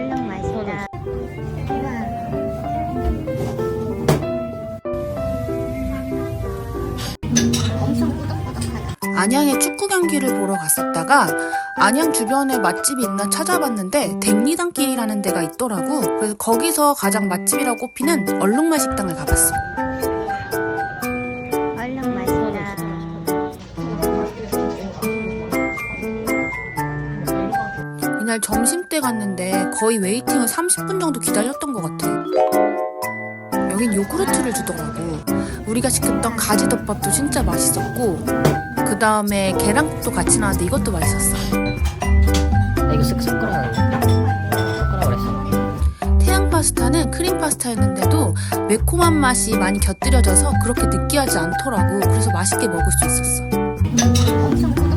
얼른 마시라. 엄청 꾸덕꾸덕하다. 안양에 축구 경기를 보러 갔었다가 안양 주변에 맛집이 있나 찾아봤는데 댕리단길이라는 데가 있더라고. 그래서 거기서 가장 맛집이라고 꼽히는 얼룩말 식당을 가봤어. 이날 점심 때 갔는데 거의 웨이팅을 30분 정도 기다렸던 것 같아. 여긴 요구르트를 주더라고. 우리가 시켰던 가지덮밥도 진짜 맛있었고, 그 다음에 계란국도 같이 나왔는데 이것도 맛있었어. 나 이거 쓱 섞으라는데 섞으라 그랬어 태양 파스타는 크림 파스타였는데도 매콤한 맛이 많이 곁들여져서 그렇게 느끼하지 않더라고. 그래서 맛있게 먹을 수 있었어. 꾸덕꾸덕.